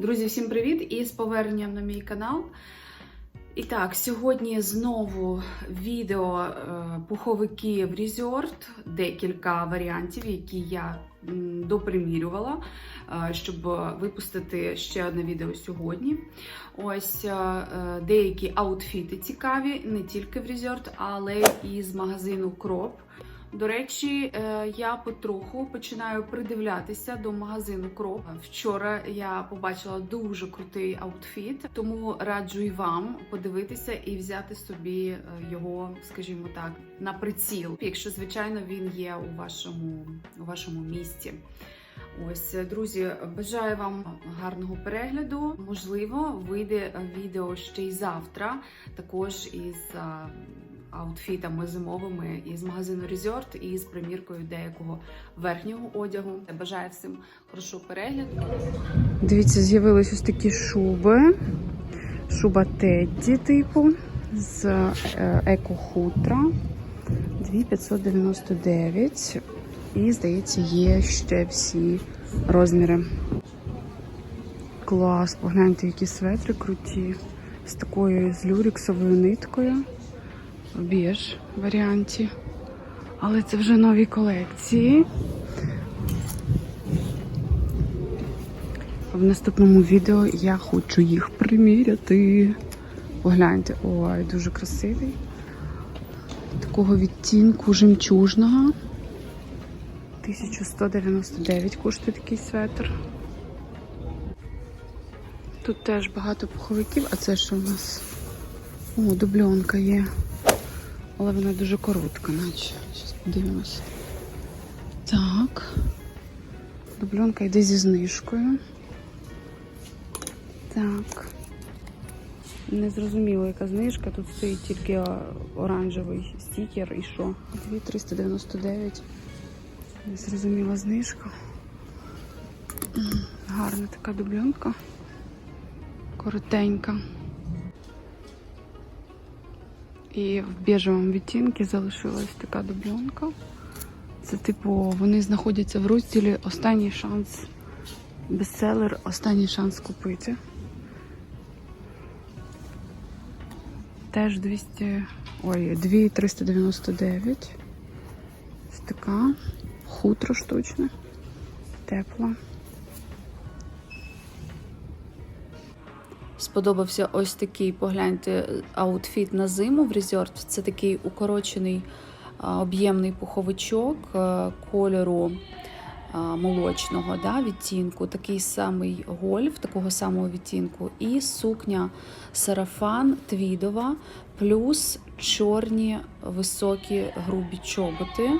Друзі, всім привіт і з поверненням на мій канал. І так, сьогодні знову відео е, пуховики в Resort, декілька варіантів, які я допримірювала, е, щоб випустити ще одне відео сьогодні. Ось е, деякі аутфіти цікаві, не тільки в Resort, але і з магазину Crop. До речі, е, я потроху починаю придивлятися до магазину Кроп. Вчора я побачила дуже крутий аутфіт, тому раджу і вам подивитися і взяти собі е, його, скажімо так, на приціл, якщо звичайно він є у вашому, у вашому місті. Ось, друзі, бажаю вам гарного перегляду. Можливо, вийде відео ще й завтра, також із аутфітами зимовими із магазину Resort і з приміркою деякого верхнього одягу. Бажаю всім хорошого перегляду. Дивіться, з'явились ось такі шуби. Шуба Тедді, типу, з е, еко-хутра. 2599. І, здається, є ще всі розміри. Клас, погляньте, які светри круті. З такою з люрексовою ниткою. Біж варіанті. Але це вже нові колекції. В наступному відео я хочу їх приміряти. Погляньте, ой, дуже красивий. Такого відтінку жемчужного. 1199 коштує такий светр. Тут теж багато пуховиків, а це що в нас? О, дубльонка є. Але вона дуже коротка, наче. Зараз подивимось. Так. Дубльонка йде зі знижкою. Так. Не зрозуміло, яка знижка. Тут стоїть тільки оранжевий стікер і що? 2399. Незрозуміла знижка. Гарна така дубльонка. Коротенька. І в біжевому відтінку залишилась така дубльонка. Це типу, вони знаходяться в розділі Останній шанс. Бестселер Останній шанс купити. Теж 200. Ой, 2399. Ось така. Хутро штучне. Тепла. Сподобався ось такий, погляньте, аутфіт на зиму в Resort. Це такий укорочений об'ємний пуховичок кольору молочного да, відтінку, такий самий гольф, такого самого відтінку, і сукня сарафан твідова, плюс чорні високі грубі чоботи.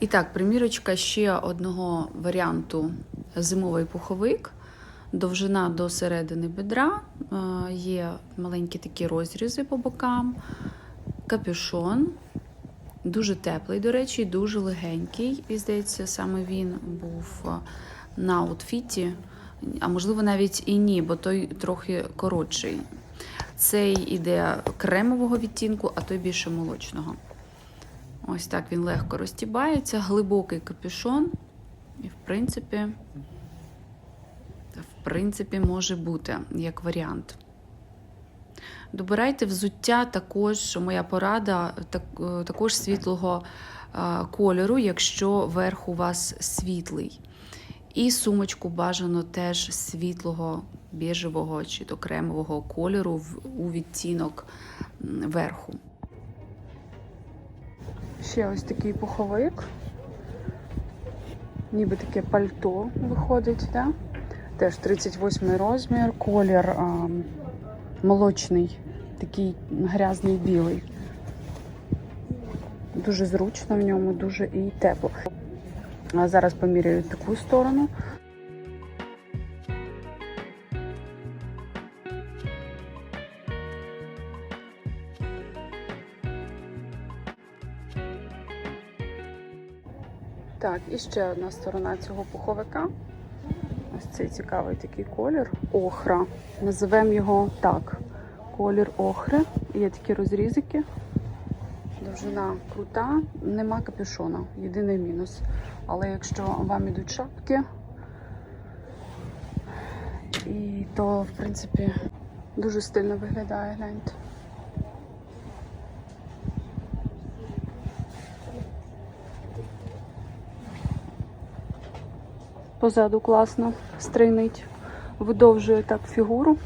І так, примірочка ще одного варіанту зимовий пуховик. Довжина до середини бедра, е, є маленькі такі розрізи по бокам, капюшон. Дуже теплий, до речі, дуже легенький. І здається, саме він був е, на аутфіті, а можливо навіть і ні, бо той трохи коротший. Цей іде кремового відтінку, а той більше молочного. Ось так він легко розтібається, глибокий капюшон. І, в принципі, принципі, може бути як варіант. Добирайте взуття також, моя порада, так, е, також світлого е, кольору, якщо верх у вас світлий. І сумочку бажано теж світлого біжевого чи то кремового кольору у відтінок верху. Ще ось такий пуховик. Ніби таке пальто виходить, да? Теж 38 розмір, колір а, молочний, такий грязний білий. Дуже зручно в ньому, дуже і тепло. А зараз поміряю таку сторону. Так, і ще одна сторона цього пуховика. Цей цікавий такий колір. Охра. Називемо його так. Колір охри. Є такі розрізики. Довжина крута, нема капюшона. Єдиний мінус. Але якщо вам ідуть шапки, І то, в принципі, дуже стильно виглядає, гляньте. Позаду класно стройнить, видовжує так фігуру.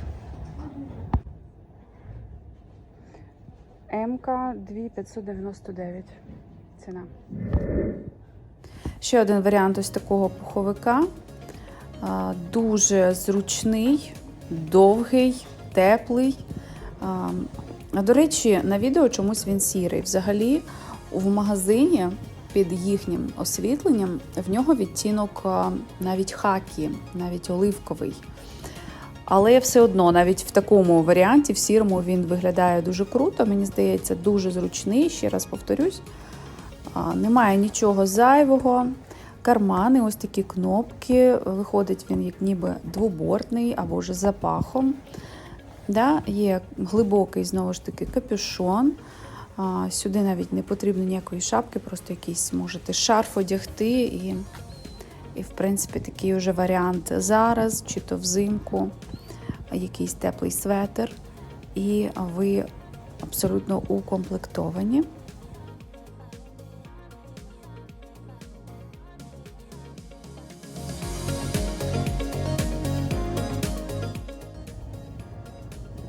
МК 2599 ціна. Ще один варіант ось такого пуховика. Дуже зручний, довгий, теплий. До речі, на відео чомусь він сірий. Взагалі, в магазині під їхнім освітленням в нього відтінок навіть хакі, навіть оливковий. Але все одно, навіть в такому варіанті, в сірому, він виглядає дуже круто. Мені здається, дуже зручний. Ще раз повторюсь. Немає нічого зайвого. Кармани, ось такі кнопки. Виходить він як ніби двобортний або ж запахом. Да? Є глибокий, знову ж таки, капюшон. Сюди навіть не потрібно ніякої шапки, просто якийсь можете шарф одягти. І, і в принципі, такий вже варіант зараз, чи то взимку, якийсь теплий светр. І ви абсолютно укомплектовані.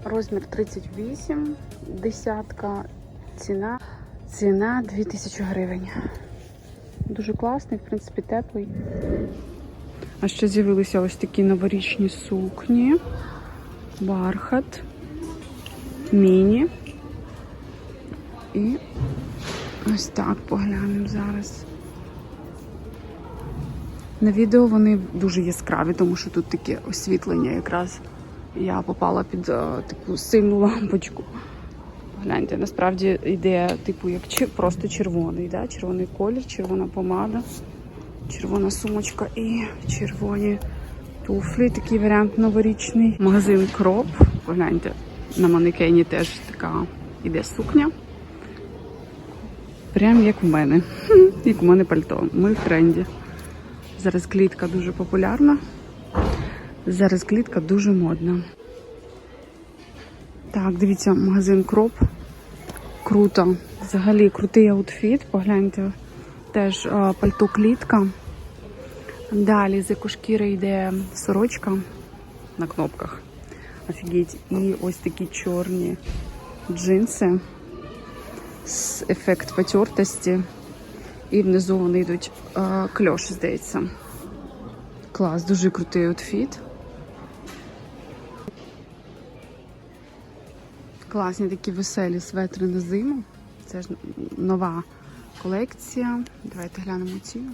Розмір 38, десятка, ціна, ціна 2000 гривень. Дуже класний, в принципі, теплий. А ще з'явилися ось такі новорічні сукні, бархат, міні. І ось так поглянемо зараз. На відео вони дуже яскраві, тому що тут таке освітлення якраз. Я попала під е, таку сильну лампочку. Гляньте, насправді йде, типу, як чи- просто червоний, да? червоний колір, червона помада, червона сумочка і червоні туфлі. Такий варіант новорічний. Магазин Кроп. Погляньте, на манекені теж така іде сукня. Прям як в мене. Як у мене пальто. Ми в тренді. Зараз клітка дуже популярна. Зараз клітка дуже модна. Так, дивіться, магазин Кроп. Круто. Взагалі крутий аутфіт. Погляньте. Теж пальто клітка. Далі з екошкіри йде сорочка на кнопках. Офігеть. І ось такі чорні джинси з ефект потертості. І внизу вони йдуть кльош, здається. Клас, дуже крутий аутфіт. Класні такі веселі светри на зиму. Це ж нова колекція. Давайте глянемо ціну.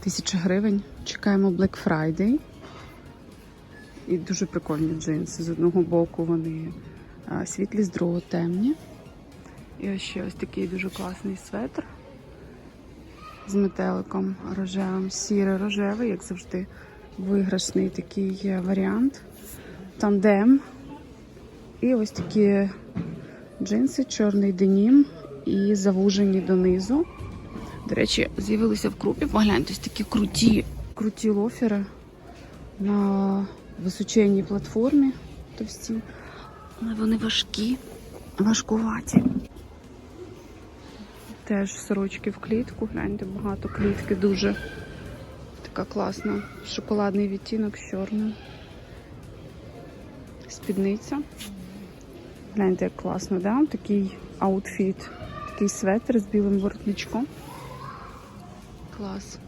Тисяча гривень. Чекаємо Black Friday. І дуже прикольні джинси. З одного боку вони світлі, з другого темні. І ось ще ось такий дуже класний светр з метеликом рожевим, сіре-рожевий, як завжди, виграшний такий е, варіант. Тандем. І ось такі джинси, чорний денім і завужені донизу. До речі, з'явилися в крупі. Погляньте, ось такі круті, круті лофери на височенній платформі товсті. Але вони важкі, важкуваті. Теж сорочки в клітку. Гляньте, багато клітки дуже така класна. Шоколадний відтінок з чорним. Спідниця. Гляньте, як класно, да? Такий аутфіт, такий светр з білим воротничком. Клас.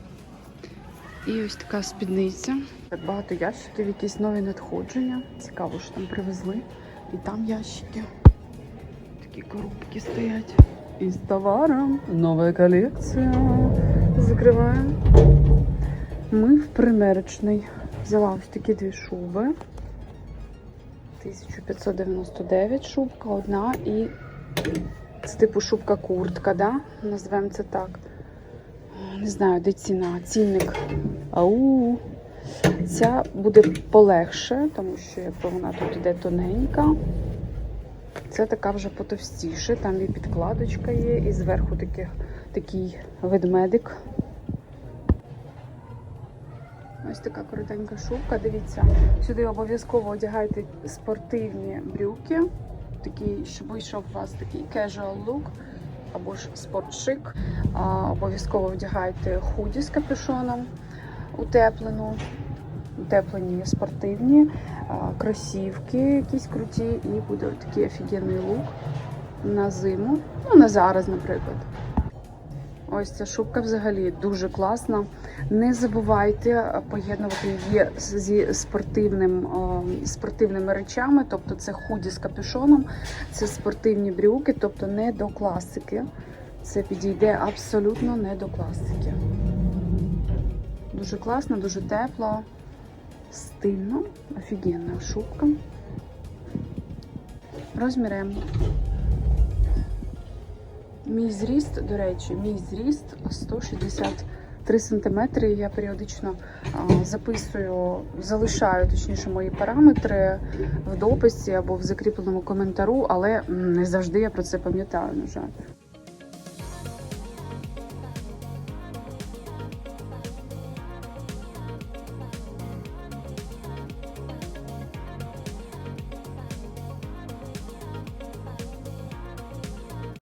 І ось така спідниця. Так багато ящиків, якісь нові надходження. Цікаво, що там привезли. І там ящики. Такі коробки стоять. І з товаром. Нова колекція. Закриваємо. Ми в примерочний. Взяла ось такі дві шуби. 1599 шубка одна і це типу шубка куртка, да? Назвемо це так. Не знаю, де ціна, цінник. Ау. Ця буде полегше, тому що якби вона тут іде тоненька. Це така вже потовстіше, там і підкладочка є, і зверху такий, такий ведмедик. Ось така коротенька шубка. Дивіться, сюди обов'язково одягайте спортивні брюки, такий, щоб вийшов у вас такий casual look або ж спортшик. Обов'язково вдягайте худі з капюшоном утеплену, утеплені спортивні, кросівки якісь круті, і буде такий офігенний лук на зиму. Ну, на зараз, наприклад. Ось ця шубка взагалі дуже класна. Не забувайте е, поєднувати її зі спортивним, спортивними речами, тобто це худі з капюшоном, це спортивні брюки, тобто не до класики. Це підійде абсолютно не до класики. Дуже класно, дуже тепло, стильно, офігенна шубка. Розмір. Мій зріст, до речі, мій зріст 163 см. Я періодично записую, залишаю точніше мої параметри в дописі або в закріпленому коментару, але не завжди я про це пам'ятаю, на жаль.